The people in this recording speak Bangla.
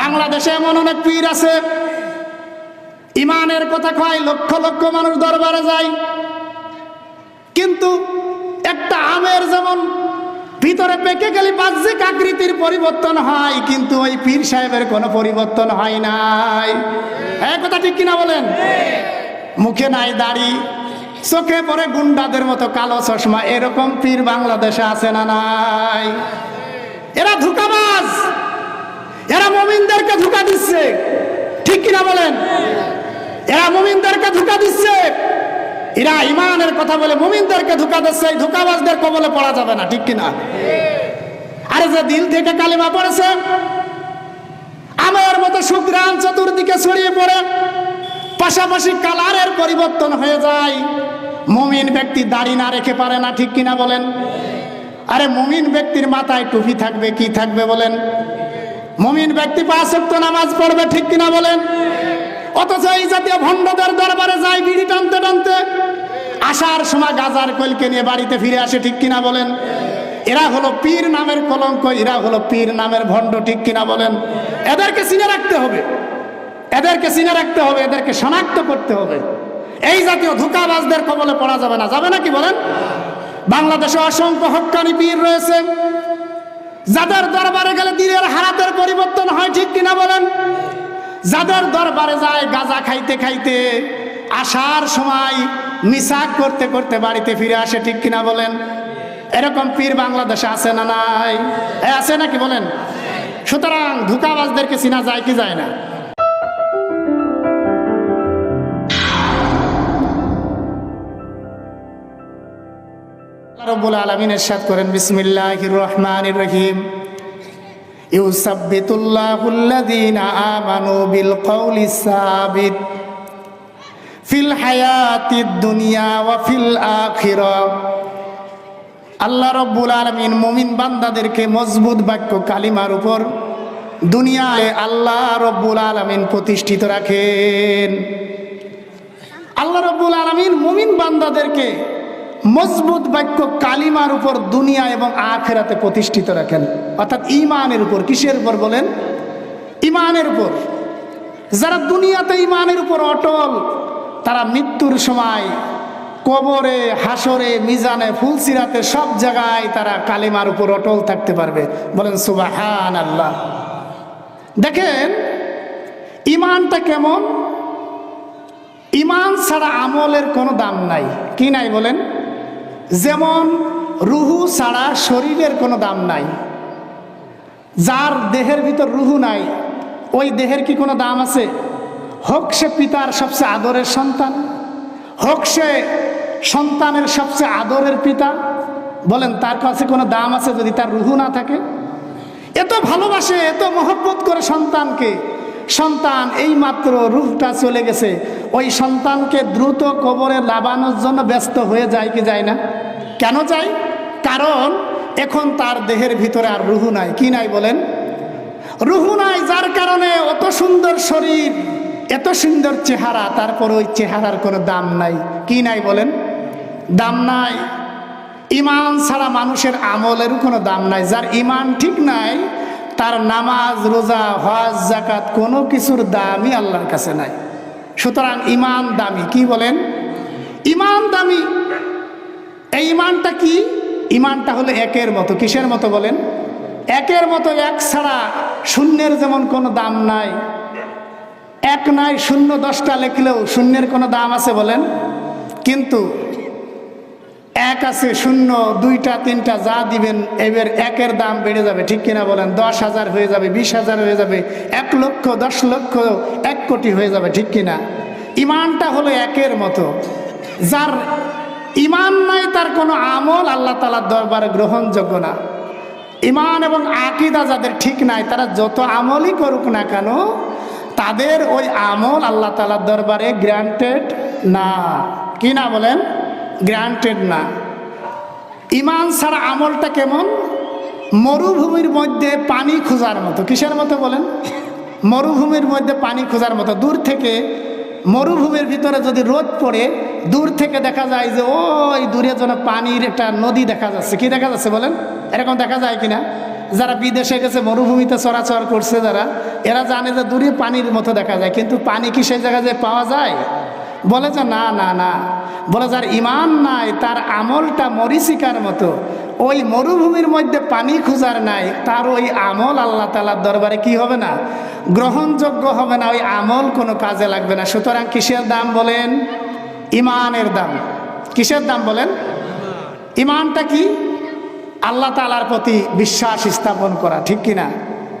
বাংলাদেশে এমন অনেক পীর আছে। ইমানের কথা কয়, লক্ষ লক্ষ মানুষ দরবারে যায়। কিন্তু একটা আমের যেমন ভিতরে পেকে গেলে বাহ্যিক আকৃতির পরিবর্তন হয়, কিন্তু ওই পীর সাহেবের কোনো পরিবর্তন হয় নাই। এক কথা ঠিক কিনা বলেন? মুখে নাই, দাড়ি, চোখে পরে গুন্ডাদের মতো কালো চশমা, এরকম পীর বাংলাদেশে আছে না নাই? এরা ধোকাবাজ। এরা মমিনদেরকে ধোকা দিচ্ছে। ঠিক কিনা বলেন? এরা মমিনদেরকে ধোকা দিচ্ছে। এরা ইমানের কথা বলে মুমিনদেরকে ধোকা দিচ্ছে ধোকাবাজদের কবলে পড়া যাবে না, ঠিক কিনা? আরে যে দিল থেকে কালিমা পড়েছে, আমার মতো সুগ্রাম চতুর্দিকে ছড়িয়ে পড়ে, পাশাপাশি কালারের পরিবর্তন হয়ে যায়। মুমিন ব্যক্তি দাড়ি না রেখে পারে না, ঠিক কিনা বলেন? আরে মুমিন ব্যক্তির মাথায় টুপি থাকবে, কি থাকবে বলেন? মুমিন ব্যক্তি পাঁচ ওয়াক্ত নামাজ পড়বে, ঠিক কিনা বলেন? অথচ এই জাতীয় ভণ্ডদের দরবারে যায় বিড়ি টানতে টানতে। আসার সময় গাজার কলকে নিয়ে বাড়িতে ফিরে আসে, ঠিক কিনা বলেন? এরা হলো পীর নামের কলঙ্ক, এরা হলো পীর নামের ভণ্ড, ঠিক কিনা বলেন? এদেরকে চিনে রাখতে হবে। এদেরকে চিনে রাখতে হবে, এদেরকে শনাক্ত করতে হবে। এই জাতীয় ধোকাবাজদের কবলে পড়া যাবে না। যাবে না কি বলেন? বাংলাদেশে অসংখ্য হক্কানি পীর রয়েছে। যাদের দরবারে গেলে দিনের হারাতের পরিবর্তন হয়, ঠিক কিনা বলেন? যাদের দরবারে যায় গাজা খাইতে খাইতে, আসার সময় নিশাক করতে করতে বাড়িতে ফিরে আসে, ঠিক কিনা বলেন? এরকম পীর বাংলাদেশে আছে না নাই? আছে নাকি বলেন? সুতরাং ধোকাবাজদেরকে চিনা যায় কি যায় না? রব্বুল আলমিন এরশাদ করেন, বিসমিল্লাহির রহমানির রহিম। ইউসাব্বিতুল্লাহুল্লাযীনা আমানু বিল কওলি সাবিত। ফিল হায়াতিদ দুনিয়া ওয়া ফিল আখিরা। আল্লাহ রব্বুল আলমিন মুমিন বান্দাদেরকে মজবুত বাক্য কালিমার উপর দুনিয়ায় আল্লাহ রব্বুল আলমিন প্রতিষ্ঠিত রাখেন। আল্লাহ রব্বুল আলমিন মুমিন বান্দাদেরকে মজবুত বাক্য কালিমার উপর দুনিয়া এবং আখেরাতে প্রতিষ্ঠিত রাখেন। অর্থাৎ ইমানের উপর, কিসের উপর বলেন? ইমানের উপর। যারা দুনিয়াতে ইমানের উপর অটল, তারা মৃত্যুর সময় কবরে হাসরে মিজানে, ফুলসিরাতে সব জায়গায় তারা কালিমার উপর অটল থাকতে পারবে। বলেন সুবাহান আল্লাহ দেখেন, ইমানটা কেমন? ইমান ছাড়া আমলের কোনো দাম নাই। কি নাই বলেন? যেমন রুহু ছাড়া শরীরের কোনো দাম নাই। যার দেহের ভিতর রুহু নাই, ওই দেহের কি কোনো দাম আছে? হোক সে পিতার সবচেয়ে আদরের সন্তান, হোক সে সন্তানের সবচেয়ে আদরের পিতা, বলেন তার কাছে কোনো দাম আছে যদি তার রুহু না থাকে? এত ভালোবাসে, এত মহব্বত করে সন্তানকে, সন্তান এই মাত্র রুহটা চলে গেছে। ওই সন্তানকে দ্রুত কবরে লাবানোর জন্য ব্যস্ত হয়ে যায় কি যায় না? কেন যায়? কারণ এখন তার দেহের ভিতরে আর রুহু নাই। কি নাই বলেন? রুহু নাই, যার কারণে অত সুন্দর শরীর, এত সুন্দর চেহারা, তারপর ওই চেহারার কোনো দাম নাই। কি নাই বলেন? দাম নাই। ইমান ছাড়া মানুষের আমলেরও কোনো দাম নাই। যার ইমান ঠিক নাই, তার নামাজ, রোজা, হজ জাকাত কোনো কিছুর দামই আল্লাহর কাছে নাই। সুতরাং ইমান দামি, কি বলেন? ইমান দামি, এই ইমানটা কি? ইমানটা হলো একের মতো, কিসের মতো বলেন? একের মতো এক ছাড়া শূন্যের যেমন কোনো দাম নাই। এক নাই, শূন্য দশটা লেখলেও শূন্যের কোনো দাম আছে বলেন? কিন্তু এক আছে শূন্য, দুইটা, তিনটা যা দিবেন, এবার একের দাম বেড়ে যাবে, ঠিক কিনা বলেন? দশ হাজার হয়ে যাবে, বিশ হাজার হয়ে যাবে, এক লক্ষ, দশ লক্ষ, এক কোটি হয়ে যাবে, ঠিক কিনা? ইমানটা হলো একের মতো। যার ইমান নাই, তার কোনো আমল আল্লাহ তালার দরবারে গ্রহণযোগ্য না। ইমান এবং আকিদা যাদের ঠিক নাই, তারা যত আমলই করুক না কেন, তাদের ওই আমল আল্লাহ তালার দরবারে গ্রান্টেড না। কি না বলেন? গ্রান্টেড না। ইমান ছাড়া আমলটা কেমন? মরুভূমির মধ্যে পানি খোঁজার মতো। কিসের মতো বলেন? মরুভূমির মধ্যে পানি খোঁজার মতো। দূর থেকে মরুভূমির ভিতরে যদি রোদ পড়ে, দূর থেকে দেখা যায় যে ওই দূরে যেন পানির একটা নদী দেখা যাচ্ছে। কি দেখা যাচ্ছে বলেন? এরকম দেখা যায় কিনা? যারা বিদেশে গেছে, মরুভূমিতে চরাচর করছে যারা, এরা জানে যে দূরে পানির মতো দেখা যায়। কিন্তু পানি কি সেই জায়গায় পাওয়া যায়? বলে যে না না না। বলে যার ইমান নাই, তার আমলটা মরিচিকার মতো। ওই মরুভূমির মধ্যে পানি খুঁজার নাই, তার ওই আমল আল্লাহ তালার দরবারে কি হবে না? গ্রহণযোগ্য হবে না, ওই আমল কোনো কাজে লাগবে না। সুতরাং কিসের দাম বলেন? ইমানের দাম। কিসের দাম বলেন? ইমানটা কি? আল্লাহ তালার প্রতি বিশ্বাস স্থাপন করা, ঠিক কিনা?